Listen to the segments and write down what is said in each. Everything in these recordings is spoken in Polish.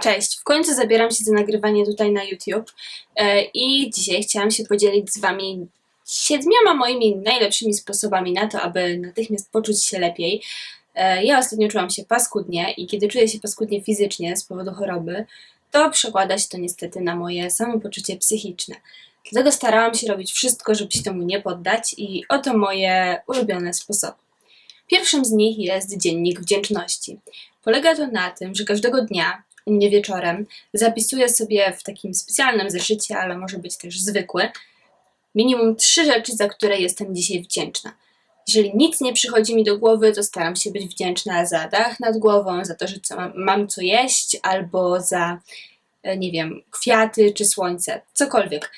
Cześć, w końcu zabieram się za nagrywanie tutaj na YouTube e, i dzisiaj chciałam się podzielić z Wami siedmioma moimi najlepszymi sposobami na to, aby natychmiast poczuć się lepiej. E, ja ostatnio czułam się paskudnie i kiedy czuję się paskudnie fizycznie z powodu choroby, to przekłada się to niestety na moje samopoczucie psychiczne. Dlatego starałam się robić wszystko, żeby się temu nie poddać i oto moje ulubione sposoby. Pierwszym z nich jest dziennik wdzięczności. Polega to na tym, że każdego dnia u mnie wieczorem zapisuję sobie w takim specjalnym zeszycie, ale może być też zwykły, minimum trzy rzeczy, za które jestem dzisiaj wdzięczna. Jeżeli nic nie przychodzi mi do głowy, to staram się być wdzięczna za dach nad głową, za to, że co mam, mam co jeść, albo za, e, nie wiem, kwiaty czy słońce, cokolwiek.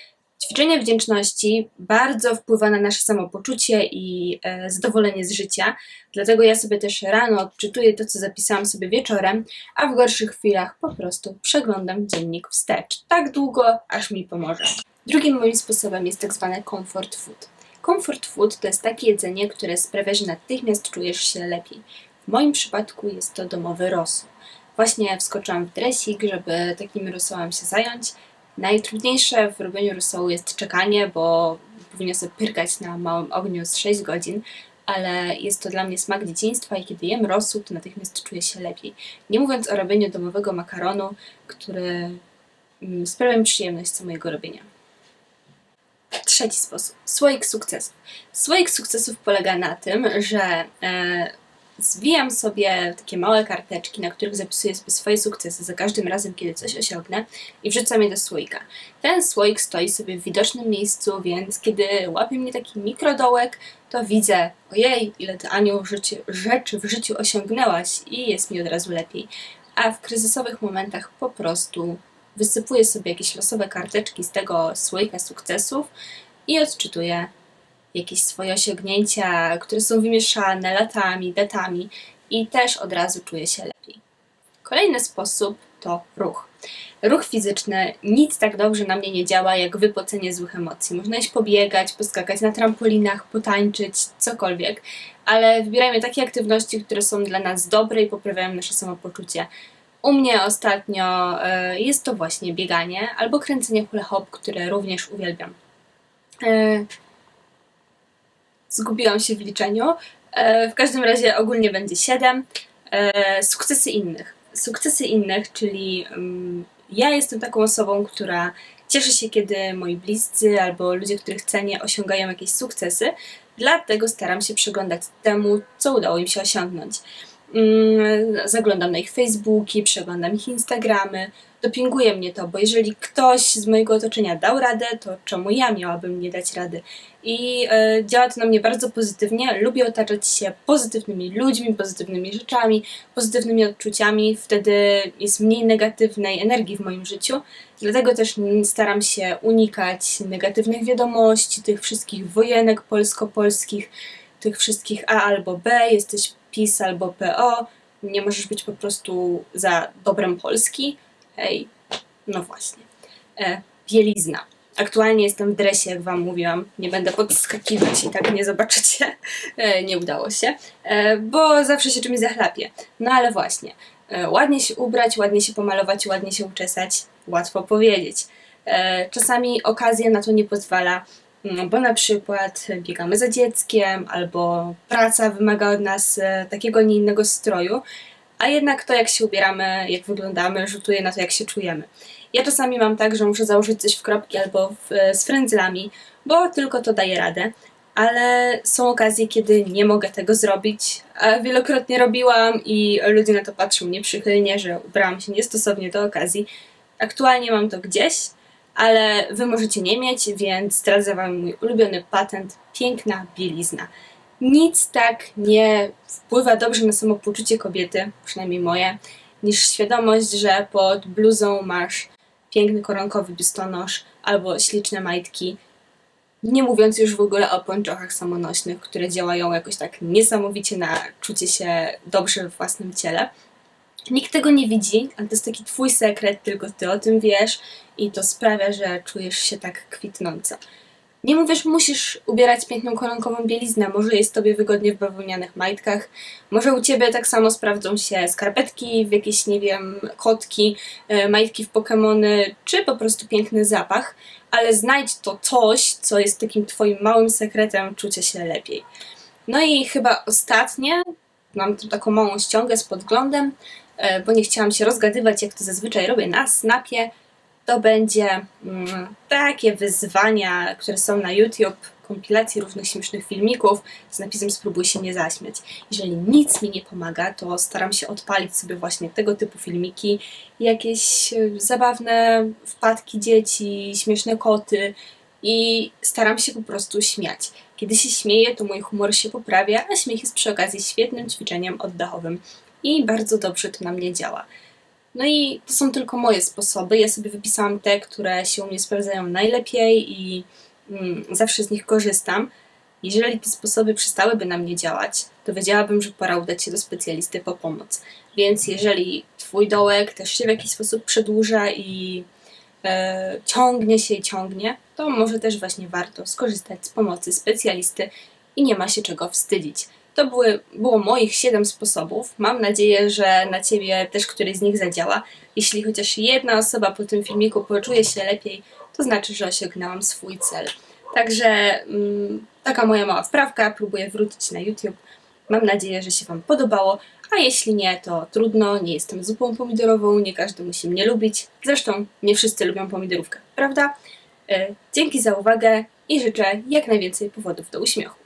Ćwiczenie wdzięczności bardzo wpływa na nasze samopoczucie i e, zadowolenie z życia, dlatego ja sobie też rano odczytuję to, co zapisałam sobie wieczorem, a w gorszych chwilach po prostu przeglądam dziennik wstecz. Tak długo, aż mi pomoże. Drugim moim sposobem jest tak zwane comfort food. Comfort food to jest takie jedzenie, które sprawia, że natychmiast czujesz się lepiej. W moim przypadku jest to domowy rosół. Właśnie wskoczyłam w dresik, żeby takim rosołem się zająć Najtrudniejsze w robieniu rosołu jest czekanie, bo powinno sobie pyrkać na małym ogniu z 6 godzin, ale jest to dla mnie smak dzieciństwa i kiedy jem rosół, to natychmiast czuję się lepiej. Nie mówiąc o robieniu domowego makaronu, który mm, sprawia mi przyjemność samego robienia. Trzeci sposób. Słoik sukcesów. Słoik sukcesów polega na tym, że e, zwijam sobie takie małe karteczki, na których zapisuję sobie swoje sukcesy za każdym razem, kiedy coś osiągnę i wrzucam je do słoika. Ten słoik stoi sobie w widocznym miejscu, więc kiedy łapie mnie taki mikrodołek, to widzę, ojej, ile ty Aniu rzeczy w życiu osiągnęłaś i jest mi od razu lepiej. A w kryzysowych momentach po prostu wysypuję sobie jakieś losowe karteczki z tego słoika sukcesów i odczytuję jakieś swoje osiągnięcia, które są wymieszane latami, datami i też od razu czuję się lepiej. Kolejny sposób to ruch. Ruch fizyczny nic tak dobrze na mnie nie działa jak wypocenie złych emocji. Można iść pobiegać, poskakać na trampolinach, potańczyć, cokolwiek, ale wybierajmy takie aktywności, które są dla nas dobre i poprawiają nasze samopoczucie. U mnie ostatnio y, jest to właśnie bieganie albo kręcenie hula hop, które również uwielbiam. Zgubiłam się w liczeniu. E, w każdym razie ogólnie będzie 7. E, sukcesy innych. Sukcesy innych, czyli um, ja jestem taką osobą, która cieszy się, kiedy moi bliscy albo ludzie, których cenię, osiągają jakieś sukcesy. Dlatego staram się przyglądać temu, co udało im się osiągnąć. Um, zaglądam na ich Facebooki, przeglądam ich Instagramy, dopinguje mnie to, bo jeżeli ktoś z mojego otoczenia dał radę, to czemu ja miałabym nie dać rady? I e, działa to na mnie bardzo pozytywnie. Lubię otaczać się pozytywnymi ludźmi, pozytywnymi rzeczami, pozytywnymi odczuciami. Wtedy jest mniej negatywnej energii w moim życiu. Dlatego też staram się unikać negatywnych wiadomości, tych wszystkich wojenek polsko-polskich, tych wszystkich A albo B, jesteś PiS albo PO. Nie możesz być po prostu za dobrem Polski Ej, no właśnie. E, bielizna. Aktualnie jestem w dresie, jak Wam mówiłam. Nie będę podskakiwać i tak nie zobaczycie. E, nie udało się, e, bo zawsze się czymś zachlapię. No ale właśnie. E, ładnie się ubrać, ładnie się pomalować, ładnie się uczesać. Łatwo powiedzieć. E, czasami okazja na to nie pozwala, bo na przykład biegamy za dzieckiem, albo praca wymaga od nas e, takiego, nie innego stroju a jednak to, jak się ubieramy, jak wyglądamy, rzutuje na to, jak się czujemy. Ja czasami mam tak, że muszę założyć coś w kropki albo w, z frędzlami, bo tylko to daje radę, ale są okazje, kiedy nie mogę tego zrobić. A wielokrotnie robiłam i ludzie na to patrzą nieprzychylnie, że ubrałam się niestosownie do okazji. Aktualnie mam to gdzieś, ale wy możecie nie mieć, więc zdradzę wam mój ulubiony patent piękna bielizna nic tak nie wpływa dobrze na samopoczucie kobiety, przynajmniej moje, niż świadomość, że pod bluzą masz piękny koronkowy biustonosz albo śliczne majtki. Nie mówiąc już w ogóle o pończochach samonośnych, które działają jakoś tak niesamowicie na czucie się dobrze w własnym ciele. Nikt tego nie widzi, ale to jest taki twój sekret, tylko ty o tym wiesz i to sprawia, że czujesz się tak kwitnąco. Nie mówię, że musisz ubierać piękną koronkową bieliznę, może jest tobie wygodnie w bawełnianych majtkach, może u ciebie tak samo sprawdzą się skarpetki, w jakieś, nie wiem, kotki, e, majtki w Pokemony, czy po prostu piękny zapach, ale znajdź to coś, co jest takim twoim małym sekretem czucia się lepiej. No i chyba ostatnie, mam tu taką małą ściągę z podglądem, bo nie chciałam się rozgadywać, jak to zazwyczaj robię na snapie, to będzie mm, takie wyzwania, które są na YouTube, kompilacji różnych śmiesznych filmików z napisem spróbuj się nie zaśmiać. Jeżeli nic mi nie pomaga, to staram się odpalić sobie właśnie tego typu filmiki, jakieś e, zabawne wpadki dzieci, śmieszne koty i staram się po prostu śmiać. Kiedy się śmieję, to mój humor się poprawia, a śmiech jest przy okazji świetnym ćwiczeniem oddechowym i bardzo dobrze to na mnie działa. No i to są tylko moje sposoby. Ja sobie wypisałam te, które się u mnie sprawdzają najlepiej i mm, zawsze z nich korzystam. Jeżeli te sposoby przestałyby na mnie działać, to wiedziałabym, że pora udać się do specjalisty po pomoc. Więc jeżeli Twój dołek też się w jakiś sposób przedłuża i e, ciągnie się i ciągnie, to może też właśnie warto skorzystać z pomocy specjalisty i nie ma się czego wstydzić. To były, było moich 7 sposobów. Mam nadzieję, że na Ciebie też któryś z nich zadziała. Jeśli chociaż jedna osoba po tym filmiku poczuje się lepiej, to znaczy, że osiągnęłam swój cel. Także mm, taka moja mała wprawka, próbuję wrócić na YouTube. Mam nadzieję, że się Wam podobało, a jeśli nie, to trudno, nie jestem zupą pomidorową, nie każdy musi mnie lubić. Zresztą nie wszyscy lubią pomidorówkę, prawda? E, Dzięki za uwagę i życzę jak najwięcej powodów do uśmiechu.